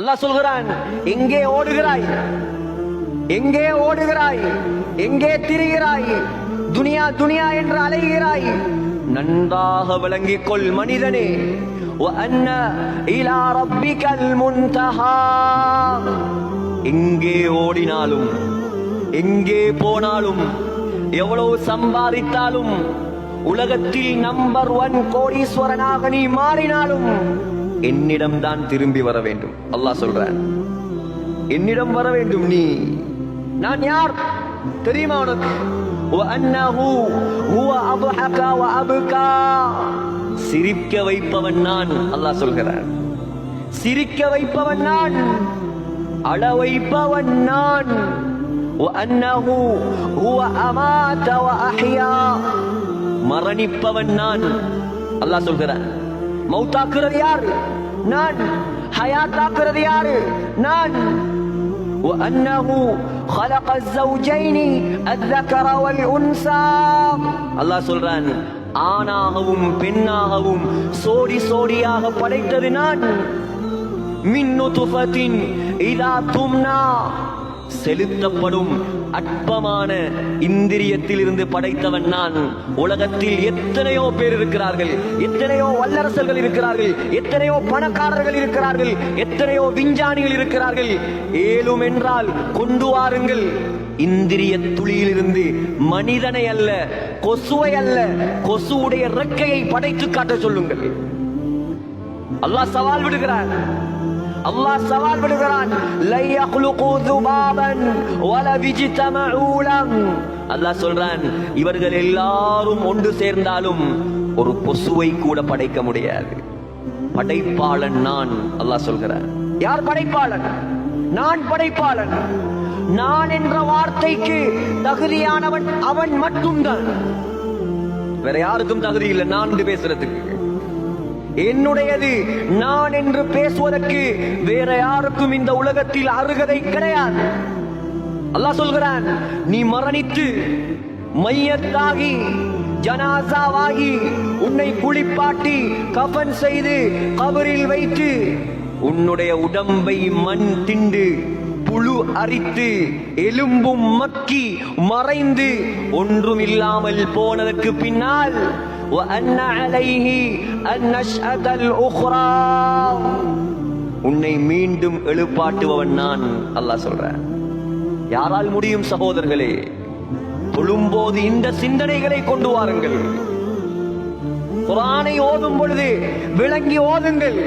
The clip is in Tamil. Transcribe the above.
அல்லாஹ் சொல்கிறான் எங்கே ஓடுகிறாய்? எங்கே ஓடுகிறாய்? எங்கே திரிகிறாய்? துனியா துனியா என்று அலைகிறாய். நன்றாக விளங்கிக் கொள் மனிதனே எங்கே ஓடினாலும் எங்கே போனாலும் எவ்வளவு சம்பாதித்தாலும் உலகத்தில் நம்பர் ஒன் கோடீஸ்வரனாக நீ மாறினாலும் என்னிடம் தான் திரும்பி வர வேண்டும் அல்லாஹ் சொல்றான் என்னிடம் வர வேண்டும் நீ நான் யார் தெரியுமா உனக்கு وأنه هو أضحك وأبكى சிரிக்க வைப்பவன் நான் அல்லாஹ் சொல்கிறான் சிரிக்க வைப்பவன் நான் அழ வைப்பவன் நான் وأنه هو أمات وأحيا மரணிப்பவன் நான் அல்லாஹ் சொல்கிறான் மௌத்தாக்குறது யார் நான் ஹயாத்தாக்குறது யாரு நான் وأنه خلق الزوجين الذكر والأنثى அல்லாஹ் சொல்றான் ஆணாகவும் பெண்ணாகவும் சோடி சோடியாக படைத்தது நான் மின் நுதுஃபத்தின் இதா தும்னா செலுத்தப்படும். அற்பமான இந்திரியத்தில் இருந்து படைத்தவன் நான். உலகத்தில் எத்தனையோ பேர் இருக்கிறார்கள். எத்தனையோ வல்லரசர்கள் இருக்கிறார்கள். எத்தனையோ பணக்காரர்கள் இருக்கிறார்கள். எத்தனையோ விஞ்ஞானிகள் இருக்கிறார்கள். ஏலும் என்றால் கொண்டு வாருங்கள். இந்திரிய துளியிலிருந்து மனிதனை அல்ல கொசுவை அல்ல கொசுவுடைய ரெக்கையை படைத்து காட்ட சொல்லுங்கள். அல்லாஹ் சவால் விடுகிறார். அல்லாஹ் சவால் விடுகிறான். லை யக்லுகு துபாபன் வல விஜ்தமஊலம் அல்லாஹ் சொல்றான் இவர்கள் எல்லாரும் ஒன்று சேர்ந்தாலும் ஒரு கொசுவை கூட படைக்க முடியாது. படைப்பாளன் நான் அல்லாஹ் சொல்கிறார் யார் படைப்பாளன்? நான் படைப்பாளன். நான் என்ற வார்த்தைக்கு தகுதியானவன் அவன் மட்டும்தான். வேற யாருக்கும் தகுதி இல்லை நான் பேசுறதுக்கு. என்னுடையது. நான் என்று பேசுவதற்கு வேற யாருக்கும் இந்த உலகத்தில் அருகதை கிடையாது. அல்லாஹ் சொல்கிறான் நீ மரணித்து மையத்தாகி ஜனாசாவாகி உன்னை குளிப்பாட்டி கபன் செய்து கபரில் வைத்து உன்னுடைய உடம்பை மண் திண்டு. புழு அரித்து எலும்பும் மக்கி மறைந்து ஒன்றும் இல்லாமல் போனதற்கு பின்னால் உன்னை மீண்டும் எழுப்பாட்டுபவன் நான் அல்லாஹ் சொல்றேன். யாரால் முடியும் சகோதரர்களே? தொழும்போது இந்த சிந்தனைகளை கொண்டு வாருங்கள். குரானை ஓதும் பொழுது விளங்கி ஓதுங்கள்.